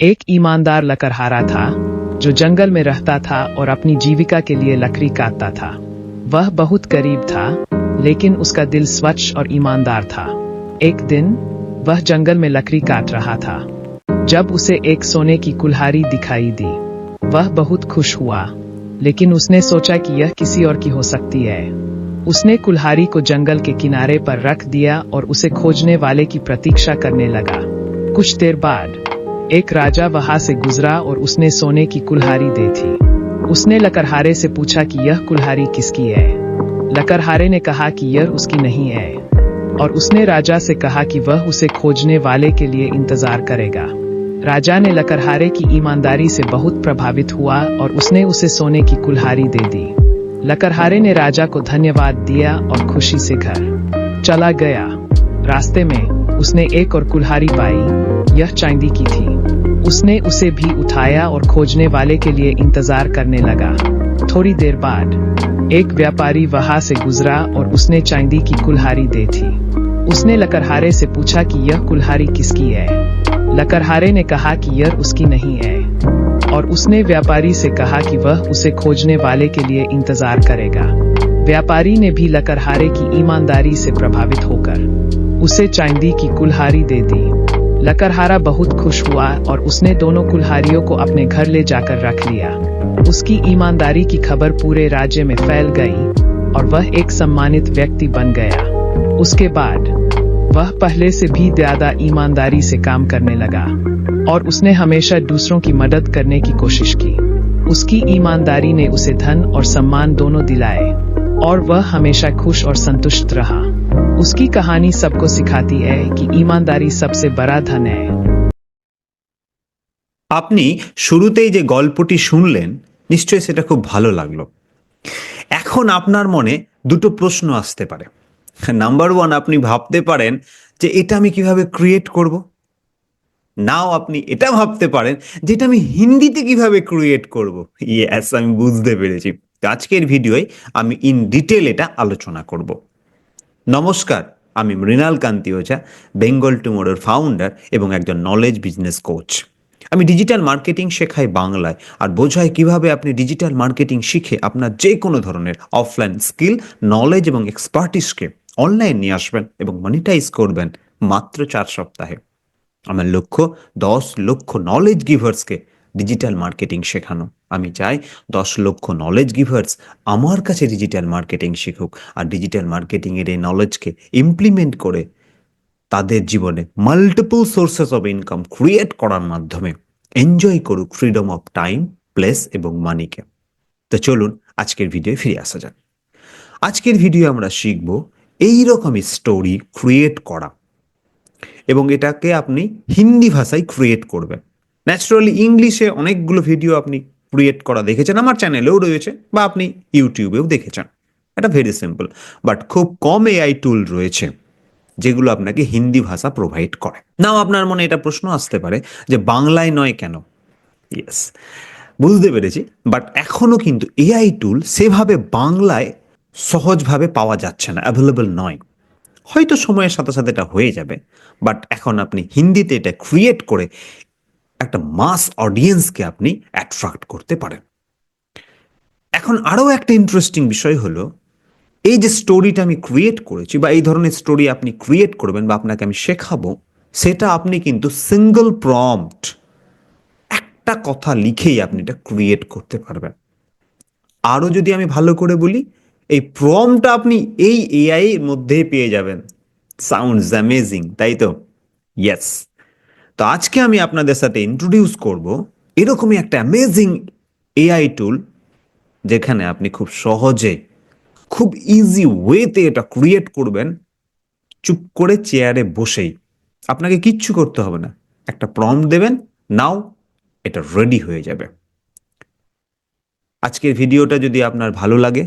एक ईमानदार लकड़हारा था, जो जंगल में रहता था और अपनी जीविका के लिए लकड़ी काटता था। वह बहुत गरीब था, लेकिन उसका दिल स्वच्छ और ईमानदार था। एक दिन, वह जंगल में लकड़ी काट रहा था। जब उसे एक सोने की कुल्हारी दिखाई दी, वह बहुत खुश हुआ। लेकिन उसने सोचा कि यह किसी और की हो सकती है। उसने कुल्हारी को जंगल के किनारे पर रख दिया और उसे खोजने वाले की प्रतीक्षा करने लगा। कुछ देर बाद एक राजा वहाँ से गुजरा और उसने सोने की कुल्हारी दे थी उसने लकड़हारे से पूछा कि यह कुल्हारी किसकी है? लकड़हारे ने कहा कि यह उसकी नहीं है। और उसने राजा से कहा कि वह उसे खोजने वाले के लिए इंतज़ार करेगा। राजा ने लकड़हारे की ईमानदारी से बहुत प्रभावित हुआ और उसने उसे सोने की कुल्हारी दे दी। लकड़हारे ने राजा को धन्यवाद दिया और खुशी से घर चला गया। रास्ते में उसने एक और कुल्हारी पाई। यह चांदी की थी। उसने उसे भी उठाया और खोजने वाले के लिए इंतज़ार करने लगा। थोड़ी देर बाद, एक व्यापारी वहाँ से गुजरा और उसने चांदी की कुल्हारी दे थी उसने लकड़हारे से पूछा कि यह कुल्हारी किसकी है? लकड़हारे ने कहा कि यह उसकी नहीं है। और उसने व्यापारी से कहा कि वह उसे खोजने वाले के लिए इंतज़ार करेगा। व्यापारी ने भी लकड़हारे की ईमानदारी से प्रभावित होकर उसे चांदी की कुल्हारी दे दी। लकड़हारा बहुत खुश हुआ और उसने दोनों कुल्हाड़ियों को अपने घर ले जाकर रख लिया। उसकी ईमानदारी की खबर पूरे राज्य में फैल गई और वह एक सम्मानित व्यक्ति बन गया। उसके बाद, वह पहले से भी ज़्यादा ईमानदारी से काम करने लगा और उसने हमेशा दूसरों की मदद करने की कोशिश की। उसकी ईमानदारी ने उसे धन और सम्मान दोनों दिलाए और वह हमेशा खुश और संतुष्ट रहा। उसकी कहानी सबको सिखाती है कि ईमानदारी सबसे बड़ा धन है আপনি শুরুতেই যে গল্পটি শুনলেন নিশ্চয়ই সেটা খুব ভালো লাগলো এখন আপনার মনে দুটো প্রশ্ন আসতে পারে নাম্বার ওয়ান আপনি ভাবতে পারেন যে এটা আমি কিভাবে ক্রিয়েট করব নাও আপনি এটা ভাবতে পারেন যে এটা আমি হিন্দিতে কিভাবে ক্রিয়েট করব ইয়েস আমি বুঝতে পেরেছি তো আজকের ভিডিওয় আমি ইন ডিটেল এটা আলোচনা করব নমস্কার, আমি মৃণাল কান্তি ওঝা বেঙ্গল টুমোরোর ফাউন্ডার এবং একজন নলেজ বিজনেস কোচ আমি ডিজিটাল মার্কেটিং শেখাই বাংলায় আর বোঝাই কীভাবে আপনি ডিজিটাল মার্কেটিং শিখে আপনার যে কোনো ধরনের অফলাইন স্কিল নলেজ এবং এক্সপার্টিসকে অনলাইন নিয়ে আসবেন এবং মনিটাইজ করবেন মাত্র চার সপ্তাহে। আমার লক্ষ্য দশ লক্ষ নলেজ গিভার্সকে ডিজিটাল মার্কেটিং শেখানো। আমি চাই দশ লক্ষ নলেজ গিভার্স আমার কাছে ডিজিটাল মার্কেটিং শিখুক আর ডিজিটাল মার্কেটিংয়ের এই নলেজকে ইমপ্লিমেন্ট করে তাদের জীবনে multiple sources of income create করার মাধ্যমে এনজয় করুক ফ্রিডম অফ টাইম প্লেস এবং মানিকে তো চলুন আজকের ভিডিও ফিরে আসা যাক। আজকের ভিডিও আমরা শিখব এই রকমই স্টোরি ক্রিয়েট করা এবং এটাকে আপনি হিন্দি ভাষায় ক্রিয়েট করবেন। ন্যাচারালি ইংলিশে অনেকগুলো ভিডিও আপনি ক্রিয়েট করা দেখেছেন, আমার চ্যানেলেও রয়েছে, বা আপনি ইউটিউবেও দেখেছেন। এটা ভেরি সিম্পল বাট খুব কম এআই টুল রয়েছে, যেগুলো আপনাকে হিন্দি ভাষা প্রোভাইড করে। নাও আপনার মনে এটা প্রশ্ন আসতে পারে, যে বাংলায় নয় কেন? ইয়েস বুঝতে পেরেছি বাট এখনও কিন্তু এআই টুল সেভাবে বাংলায় সহজভাবে পাওয়া যাচ্ছে না অ্যাভেলেবল নয়। হয়তো সময়ের সাথে সাথে এটা হয়ে যাবে বাট এখন আপনি হিন্দিতে এটা ক্রিয়েট করে একটা মাস অডিয়েন্সকে আপনি অ্যাট্রাক্ট করতে পারেন। এখন আরও একটা ইন্টারেস্টিং বিষয় হলো, এই যে স্টোরিটা আমি ক্রিয়েট করেছি বা এই ধরনের স্টোরি আপনি ক্রিয়েট করবেন বা আপনাকে আমি শেখাবো, সেটা আপনি কিন্তু সিঙ্গল প্রম্পট একটা কথা লিখেই আপনি এটা ক্রিয়েট করতে পারবেন। আরও যদি আমি ভালো করে বলি, এই প্রমটা আপনি এই এআই এর মধ্যেই পেয়ে যাবেন। সাউন্ডস অ্যামেজিং তাই তো? ইয়েস তো আজকে আমি আপনাদের সাথে ইন্ট্রোডিউস করব এরকমই একটা অ্যামেজিং এআই টুল যেখানে আপনি খুব সহজে, খুব ইজি ওয়েতে এটা ক্রিয়েট করবেন। চুপ করে চেয়ারে বসেই। আপনাকে কিচ্ছু করতে হবে না। একটা প্রম দেবেন নাও এটা রেডি হয়ে যাবে। আজকের ভিডিওটা যদি আপনার ভালো লাগে,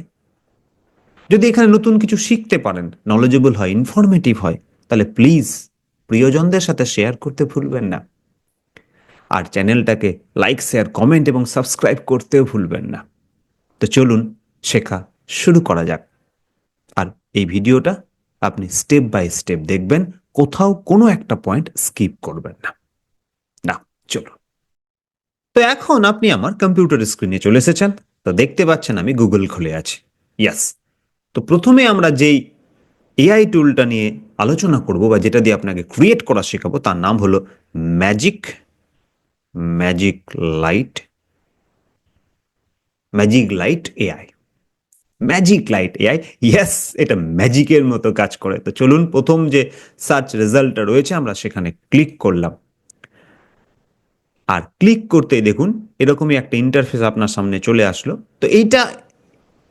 যদি এখানে নতুন কিছু শিখতে পারেন নলেজেবল হয় ইনফরমেটিভ হয়, তাহলে প্লিজ প্রিয়জনদের সাথে শেয়ার করতে ভুলবেন না। আর চ্যানেলটাকে লাইক শেয়ার কমেন্ট এবং সাবস্ক্রাইব করতেও ভুলবেন না। তো চলুন শেখা শুরু করা যাক। আর এই ভিডিওটা আপনি স্টেপ বাই স্টেপ দেখবেন, কোথাও কোনো একটা পয়েন্ট স্কিপ করবেন না। না, চলুন। তো এখন আপনি আমার কম্পিউটার স্ক্রিনে চলে এসেছেন। তো দেখতে পাচ্ছেন আমি গুগল খুলে আছি। ইয়াস তো প্রথমে আমরা যেই এআই টুলটা নিয়ে আলোচনা করব বা যেটা দিয়ে আপনাকে ক্রিয়েট করা শেখাবো, তার নাম হলো magic magic light magic light AI magic light AI yes এটা ম্যাজিকের মতো কাজ করে। তো চলুন, প্রথম যে সার্চ রেজাল্টটা রয়েছে, আমরা সেখানে ক্লিক করলাম। আর ক্লিক করতেই দেখুন, এরকমই একটা ইন্টারফেস আপনার সামনে চলে আসলো। তো এইটা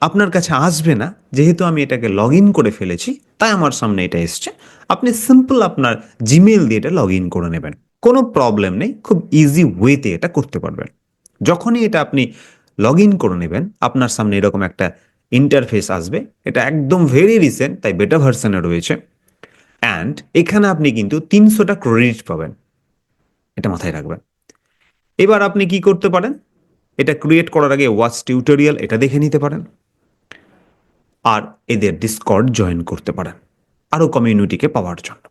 আপনার কাছে আসবে না, যেহেতু আমি এটাকে লগ ইন করে ফেলেছি, তাই আমার সামনে এটা এসছে। আপনি সিম্পল আপনার জিমেল দিয়ে এটা লগ ইন করে নেবেন। কোনো প্রবলেম নেই, খুব ইজি ওয়েতে এটা করতে পারবেন। যখনই এটা আপনি লগ ইন করে নেবেন, আপনার সামনে এরকম একটা ইন্টারফেস আসবে। এটা একদম ভেরি রিসেন্ট তাই বেটা ভার্সনে রয়েছে। অ্যান্ড এখানে আপনি কিন্তু তিনশোটা ক্রেডিট পাবেন। এটা মাথায় রাখবেন। এবার আপনি কি করতে পারেন? এটা ক্রিয়েট করার আগে ওয়াচ টিউটোরিয়াল এটা দেখে নিতে পারেন। আর এদের ডিসকর্ড জয়েন করতে পারেন। আরও কমিউনিটিকে পাওয়ার জন্য।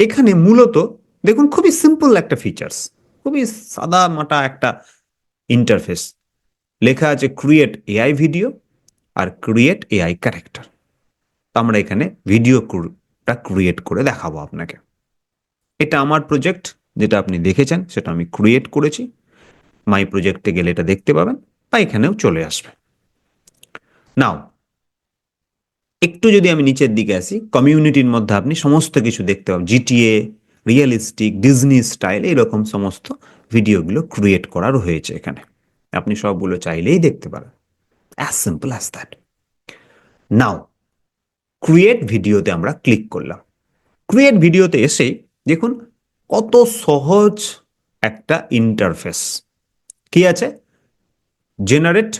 এখানে মূলত দেখুন খুবই সিম্পল একটা ফিচার্স খুবই সাদা মাটা একটা ইন্টারফেস লেখা আছে ক্রিয়েট এআই ভিডিও আর ক্রিয়েট এআই ক্যারেক্টার আমরা এখানে ভিডিওটা ক্রিয়েট করে দেখাবো আপনাকে। এটা আমার প্রজেক্ট যেটা আপনি দেখেছেন, সেটা আমি ক্রিয়েট করেছি। মাই প্রজেক্টে গেলে এটা দেখতে পাবেন বা এখানেও চলে আসবে। নাও একটু যদি আমি নিচের দিকে আসি কমিউনিটির মধ্যে আপনি সমস্ত কিছু দেখতে পাবেন। জিটিএ রিয়েলিস্টিক ডিজনি স্টাইল এরকম সমস্ত ভিডিওগুলো ক্রিয়েট করার হয়েছে এখানে। আপনি সবগুলো চাইলেই দেখতে পারেন। As simple as that now create ভিডিওতে আমরা ক্লিক করলাম। ক্রিয়েট ভিডিওতে এসে দেখুন কত সহজ একটা ইন্টারফেস কি আছে? জেনারেট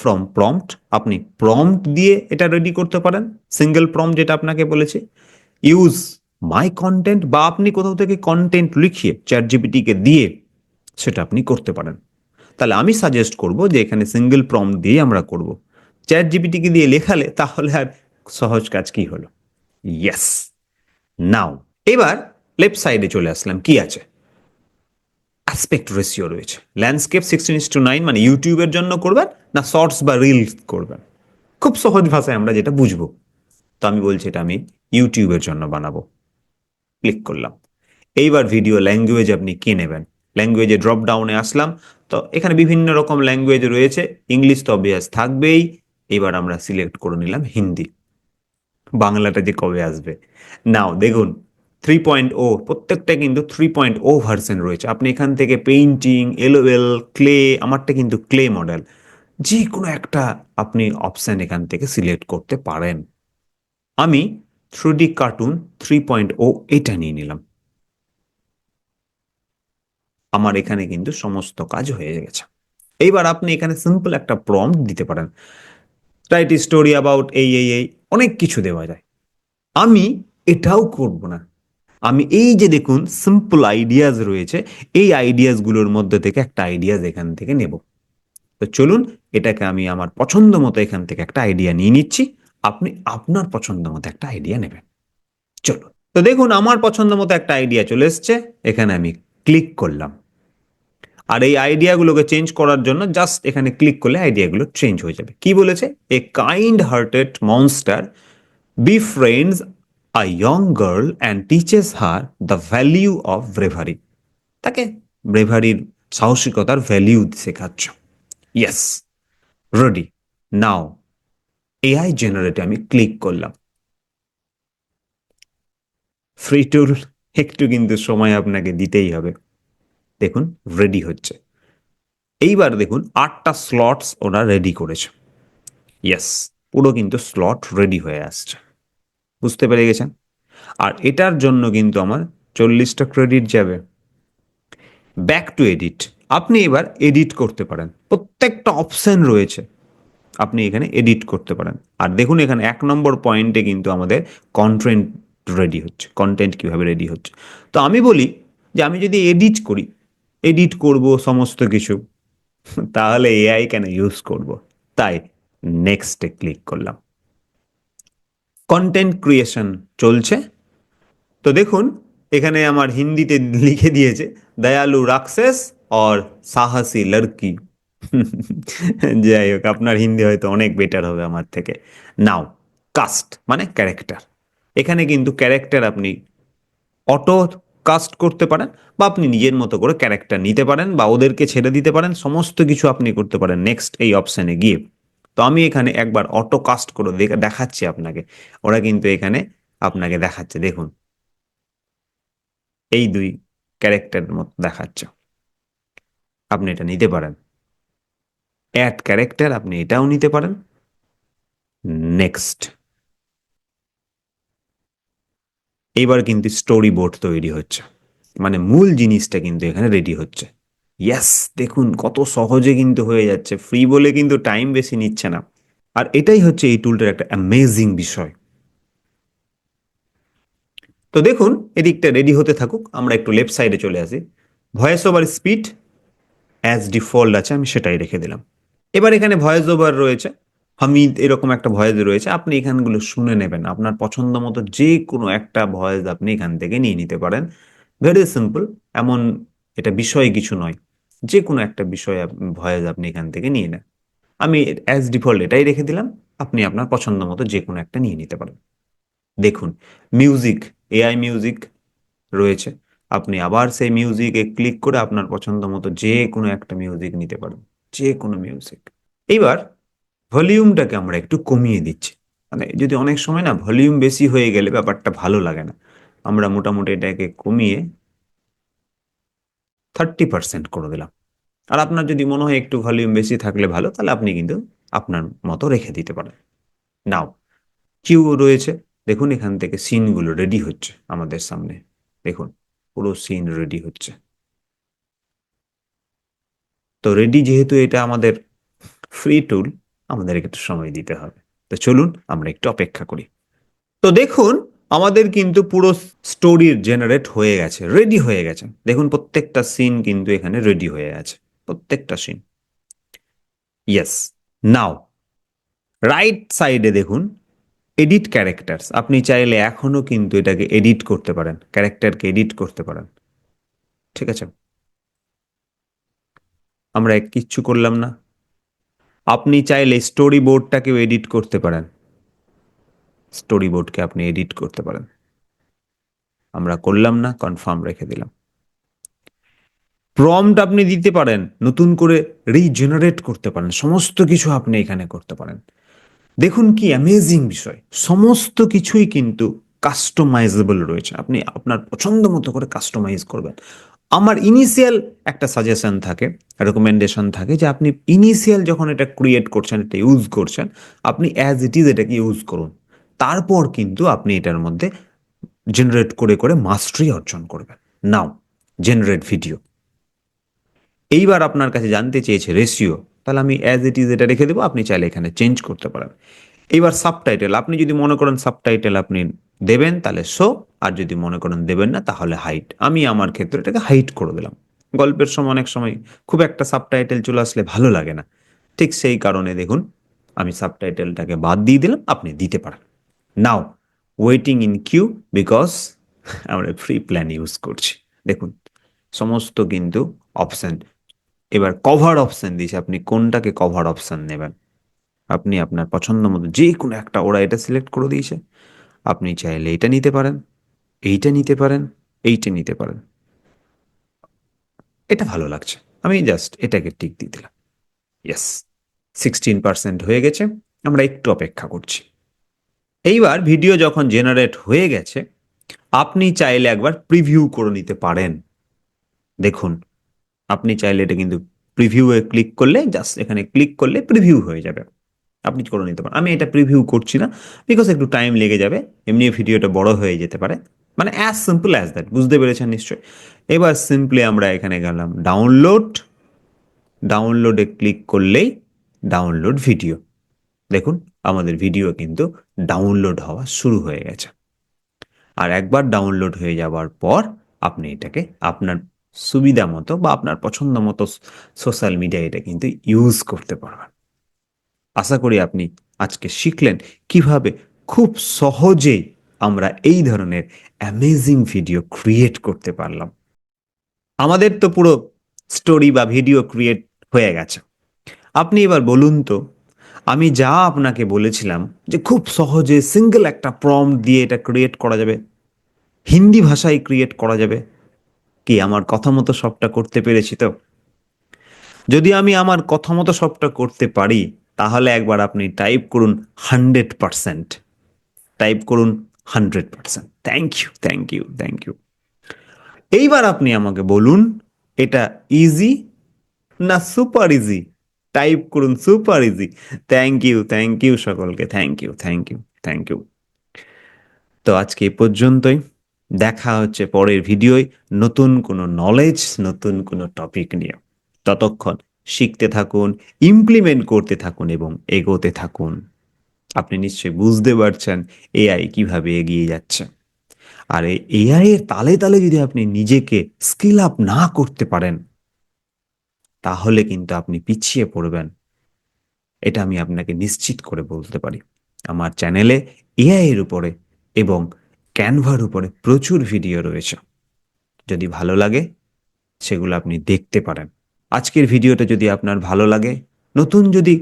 ফ্রম প্রম্পট আপনি প্রম্পট দিয়ে এটা রেডি করতে পারেন সিঙ্গেল প্রম্পট যেটা আপনাকে বলেছে। ইউজ মাই কন্টেন্ট বা আপনি কোথাও থেকে কন্টেন্ট লিখিয়ে চ্যাট জিপিটিকে দিয়ে সেটা আপনি করতে পারেন। তাহলে আমি সাজেস্ট করব যে এখানে সিঙ্গেল প্রম্পট দিয়ে আমরা করব। চ্যাট জিপিটিকে দিয়ে লেখালে তাহলে আর সহজ কাজ কি হলো? ইয়েস নাও এবার লেফট সাইডে চলে আসলাম। কি আছে? অ্যাসপেক্ট রেশিও রয়েছে। Landscape sixteen is to nine মানে ইউটিউবের জন্য করবেন না শর্টস বা রিলস করবেন? খুব সহজ ভাষায় আমরা যেটা বুঝব, তো আমি বলছি এটা আমি ইউটিউবের জন্য বানাবো। ক্লিক করলাম। এইবার ভিডিও ল্যাঙ্গুয়েজ আপনি কি নেবেন? ল্যাঙ্গুয়েজে ড্রপ ডাউনে আসলাম, তো এখানে বিভিন্ন রকম ল্যাঙ্গুয়েজ রয়েছে। ইংলিশ তো অবভিয়াস থাকবেই। এবার আমরা সিলেক্ট করে নিলাম হিন্দি। বাংলাটা যে কবে আসবে? নাও দেখুন থ্রি পয়েন্ট ও প্রত্যেকটা কিন্তু থ্রি পয়েন্ট ও ভার্সন রয়েছে। আপনি এখান থেকে পেইন্টিং এলোয়েল ক্লে আমারটা কিন্তু ক্লে মডেল যে কোনো একটা আপনি অপশান এখান থেকে সিলেক্ট করতে পারেন। আমি থ্রি কার্টুন থ্রি পয়েন্ট ও এটা নিয়ে নিলাম। আমার এখানে কিন্তু সমস্ত কাজ হয়ে গেছে। এইবার আপনি এখানে সিম্পল একটা প্রম্পট দিতে পারেন। রাইট স্টোরি অ্যাবাউট এই এই এই, অনেক কিছু দেওয়া যায়। আমি এটাও করব না। আমি এই যে দেখুন সিম্পল আইডিয়াজ রয়েছে, এই আইডিয়াসগুলোর মধ্যে থেকে একটা আইডিয়াজ এখান থেকে নেব। তো চলুন, এটাকে আমি আমার পছন্দ মতো এখান থেকে একটা আইডিয়া নিয়ে নিচ্ছি। আপনি আপনার পছন্দ মতো একটা আইডিয়া নেবেন। চলুন, তো দেখুন, আমার পছন্দ মতো একটা আইডিয়া চলে এসছে। এখানে আমি ক্লিক করলাম। আর এই আইডিয়াগুলোকে চেঞ্জ করার জন্য জাস্ট এখানে ক্লিক করলে আইডিয়াগুলো চেঞ্জ হয়ে যাবে। কি বলেছে? A kind hearted monster befriends a young girl and teaches her the value of bravery তাকে ব্রেভারির সাহসিকতার ভ্যালিউ শেখাচ্ছ। ইয়েস রেডি নাও এআই জেনারেটে আমি ক্লিক করলাম। ফ্রি টুল একটু কিন্তু সময় আপনাকে দিতেই হবে। দেখুন রেডি হচ্ছে। এইবার দেখুন, আটটা স্লটস ওরা রেডি করেছে। ইয়েস পুরো কিন্তু স্লট রেডি হয়ে আসছে। বুঝতে পেরে গেছেন? আর এটার জন্য কিন্তু আমার চল্লিশটা ক্রেডিট যাবে। ব্যাক টু এডিট আপনি এবার এডিট করতে পারেন। প্রত্যেকটা অপশান রয়েছে। আপনি এখানে এডিট করতে পারেন। আর দেখুন, এখানে এক নম্বর পয়েন্টে কিন্তু আমাদের কন্টেন্ট রেডি হচ্ছে। কন্টেন্ট কীভাবে রেডি হচ্ছে? তো আমি বলি যে, আমি যদি এডিট করি এডিট করব সমস্ত কিছু, তাহলে এআই কেন ইউজ করব? তাই নেক্সটে ক্লিক করলাম। কন্টেন্ট ক্রিয়েশন চলছে। তো দেখুন, এখানে আমার হিন্দিতে লিখে দিয়েছে, দয়ালু রাক্ষস অর সাহসী লড়কি। যাই হোক, আপনার হিন্দি হয়তো অনেক বেটার হবে আমার থেকে। নাও কাস্ট মানে ক্যারেক্টার এখানে কিন্তু ক্যারেক্টার আপনি অটো কাস্ট করতে পারেন বা আপনি নিজের মতো করে ক্যারেক্টার নিতে পারেন বা ওদেরকে ছেড়ে দিতে পারেন, সমস্ত কিছু আপনি করতে পারেন। নেক্সট এই অপশানে গিয়ে। তো আমি এখানে একবার অটো কাস্ট করে দেখাচ্ছি আপনাকে। ওরা কিন্তু এখানে আপনাকে দেখাচ্ছে, দেখুন। এই দুই ক্যারেক্টারের মতো দেখাচ্ছে। আপনি এটা নিতে পারেন। অ্যাড ক্যারেক্টার আপনি এটাও নিতে পারেন। নেক্সট এবার কিন্তু স্টোরি বোর্ড তৈরি হচ্ছে। মানে মূল জিনিসটা কিন্তু এখানে রেডি হচ্ছে। ইয়াস দেখুন, কত সহজে কিন্তু হয়ে যাচ্ছে। ফ্রি বলে কিন্তু টাইম বেশি নিচ্ছে না। আর এটাই হচ্ছে এই টুলটার একটা অ্যামেজিং বিষয়। তো দেখুন, এদিকটা রেডি হতে থাকুক, আমরা একটু লেফট সাইডে চলে আসি। Voice over speed as default আছে, আমি সেটাই রেখে দিলাম। এবার এখানে ভয়েস ওভার রয়েছে। হামিদ এরকম একটা ভয়েস রয়েছে, আপনি এখানগুলো শুনে নেবেন। আপনার পছন্দ মতো যে কোনো একটা ভয়েস আপনি এখান থেকে নিয়ে নিতে পারেন। ভেরি সিম্পল এমন এটা বিষয় কিছু নয়। যে কোনো একটা বিষয় ভয়েস আপনি এখান থেকে নিয়ে নেন। আমি অ্যাজ ডিফল্ট এটাই রেখে দিলাম, আপনি আপনার পছন্দ মতো যে কোনো একটা নিয়ে নিতে পারেন। দেখুন মিউজিক এআই মিউজিক রয়েছে। আপনি আবার সেই মিউজিকে ক্লিক করে আপনার পছন্দ মতো যে কোনো একটা মিউজিক নিতে পারেন। যে কোনো মিউজিক এইবার ভলিউমটাকে আমরা একটু কমিয়ে দিচ্ছি। মানে যদি অনেক সময় না ভলিউম বেশি হয়ে গেলে ব্যাপারটা ভালো লাগে না। আমরা মোটামুটি এটাকে কমিয়ে থার্টি পার্সেন্ট করে দিলাম। আর আপনার যদি মনে হয় একটু ভলিউম বেশি থাকলে ভালো, তাহলে আপনি কিন্তু আপনার মতো রেখে দিতে পারেন। নাও কিউ রয়েছে। দেখুন এখান থেকে সিনগুলো রেডি হচ্ছে আমাদের সামনে। দেখুন, পুরো সিন রেডি হচ্ছে। তো রেডি যেহেতু এটা আমাদের ফ্রি টুল আমাদের একটু সময় দিতে হবে। তো চলুন আমরা একটু অপেক্ষা করি। তো দেখুন আমাদের কিন্তু পুরো স্টোরির জেনারেট হয়ে গেছে রেডি হয়ে গেছে। দেখুন, প্রত্যেকটা সিন কিন্তু এখানে রেডি হয়ে আছে, প্রত্যেকটা সিন ইয়েস নাও রাইট সাইডে দেখুন এডিট ক্যারেক্টার্স আপনি চাইলে এখনও কিন্তু এটাকে এডিট করতে পারেন ক্যারেক্টারকে এডিট করতে পারেন। ঠিক আছে? আমরা কিচ্ছু করলাম না। আপনি চাইলে স্টোরি বোর্ডটাকেও এডিট করতে পারেন। স্টোরি বোর্ডকে আপনি এডিট করতে পারেন। আমরা করলাম না কনফার্ম রেখে দিলাম। প্রম্পট আপনি দিতে পারেন, নতুন করে রিজেনারেট করতে পারেন, সমস্ত কিছু আপনি এখানে করতে পারেন। দেখুন কি অ্যামেজিং বিষয়, সমস্ত কিছুই কিন্তু কাস্টমাইজেবল রয়েছে। আপনি আপনার পছন্দ মতো করে কাস্টমাইজ করবেন। আমার ইনিশিয়াল একটা সাজেশন থাকে রেকমেন্ডেশন থাকে যে আপনি ইনিশিয়াল যখন এটা ক্রিয়েট করছেন, এটা ইউজ করছেন, আপনি অ্যাজ ইট ইজ এটাকে ইউজ করুন। তারপর কিন্তু আপনি এটার মধ্যে জেনারেট করে করে মাস্টারি অর্জন করবেন। নাও জেনারেট ভিডিও এইবার আপনার কাছে জানতে চেয়েছে রেশিও তাহলে আমি অ্যাজ ইট ইজ এটা রেখে দেবো, আপনি চাইলে এখানে চেঞ্জ করতে পারেন। এইবার সাবটাইটেল আপনি যদি মনে করেন সাবটাইটেল আপনি দেবেন, তাহলে শো আর যদি মনে করেন দেবেন না, তাহলে হাইট আমি আমার ক্ষেত্রে এটাকে হাইট করে দিলাম। গল্পের সময় অনেক সময় খুব একটা সাবটাইটেল চলে আসলে ভালো লাগে না। ঠিক সেই কারণে দেখুন, আমি সাবটাইটেলটাকে বাদ দিয়ে দিলাম, আপনি দিতে পারেন। Now waiting in queue because আমরা ফ্রি প্ল্যান ইউজ করছি। দেখুন, সমস্ত কিন্তু অপশান এবার কভার অপশান দিয়েছে, আপনি কোনটাকে কভার অপশান নেবেন? আপনি আপনার পছন্দ মতো যে কোনো একটা, ওরা এটা সিলেক্ট করে দিয়েছে। আপনি চাইলে এটা নিতে পারেন, এইটা নিতে পারেন, এইটা নিতে পারেন। এটা ভালো লাগছে। আমি জাস্ট এটাকে টিক দিয়ে দিলাম। ইয়েস সিক্সটিন পার্সেন্ট হয়ে গেছে। আমরা একটু অপেক্ষা করছি। এইবার ভিডিও যখন জেনারেট হয়ে গেছে, আপনি চাইলে একবার প্রিভিউ করে নিতে পারেন। দেখুন, আপনি চাইলে এটা কিন্তু প্রিভিউয়ে ক্লিক করলে জাস্ট এখানে ক্লিক করলে প্রিভিউ হয়ে যাবে। আপনি করে নিতে পারেন। আমি এটা প্রিভিউ করছি না বিকজ একটু টাইম লেগে যাবে, এমনি ভিডিওটা বড় হয়ে যেতে পারে। মানে অ্যাজ সিম্পল অ্যাজ দ্যাট বুঝতে পেরেছেন নিশ্চয়ই? এবার সিম্পলি আমরা এখানে গেলাম ডাউনলোড ডাউনলোডে ক্লিক করলেই ডাউনলোড ভিডিও দেখুন আমাদের ভিডিও কিন্তু ডাউনলোড হওয়া শুরু হয়ে গেছে। আর একবার ডাউনলোড হয়ে যাওয়ার পর আপনি এটাকে আপনার সুবিধা মতো বা আপনার পছন্দ মতো সোশ্যাল মিডিয়া এটা কিন্তু ইউজ করতে পারবেন। আশা করি আপনি আজকে শিখলেন কীভাবে খুব সহজেই আমরা এই ধরনের অ্যামেজিং ভিডিও ক্রিয়েট করতে পারলাম। আমাদের তো পুরো স্টোরি বা ভিডিও ক্রিয়েট হয়ে গেছে। আপনি এবার বলুন তো আমি যা আপনাকে বলেছিলাম যে খুব সহজে সিঙ্গেল একটা প্রম দিয়ে এটা ক্রিয়েট করা যাবে। হিন্দি ভাষায় ক্রিয়েট করা যাবে। কি, আমার কথা মতো সবটা করতে পেরেছি তো? যদি আমি আমার কথা মতো সবটা করতে পারি, তাহলে একবার আপনি টাইপ করুন হান্ড্রেড পারসেন্ট টাইপ করুন hundred percent thank you thank you thank you এইবার আপনি আমাকে বলুন, এটা ইজি না সুপার ইজি টাইপ করুন, super easy. Thank you thank you সকলকে thank you thank you thank you তো আজকে এই পর্যন্তই। দেখা হচ্ছে পরের ভিডিওয় নতুন কোনো নলেজ নতুন কোনো টপিক নিয়ে। ততক্ষণ শিখতে থাকুন ইমপ্লিমেন্ট করতে থাকুন এবং এগোতে থাকুন। আপনি নিশ্চয়ই বুঝতে পারছেন এআই কীভাবে এগিয়ে যাচ্ছে। আর এআই এর তালে তালে যদি আপনি নিজেকে স্কিল আপ না করতে পারেন তাহলে কিন্তু আপনি পিছিয়ে পড়বেন। এটা আমি আপনাকে নিশ্চিত করে বলতে পারি। আমার চ্যানেলে এআই এর উপরে এবং ক্যানভার উপরে প্রচুর ভিডিও রয়েছে। যদি ভালো লাগে, সেগুলো আপনি দেখতে পারেন। আজকের ভিডিওটা যদি আপনার ভালো লাগে, নতুন যদি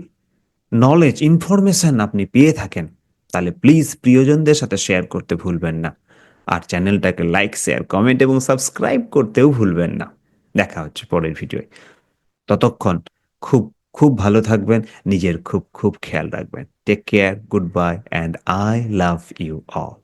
নলেজ ইনফরমেশন আপনি পেয়ে থাকেন, তাহলে প্লিজ প্রিয়জনদের সাথে শেয়ার করতে ভুলবেন না। আর চ্যানেলটাকে লাইক শেয়ার কমেন্ট এবং সাবস্ক্রাইব করতেও ভুলবেন না। দেখা হচ্ছে পরের ভিডিওয়। ততক্ষণ খুব খুব ভালো থাকবেন, নিজের খুব খুব খেয়াল রাখবেন। Take care good bye and I love you all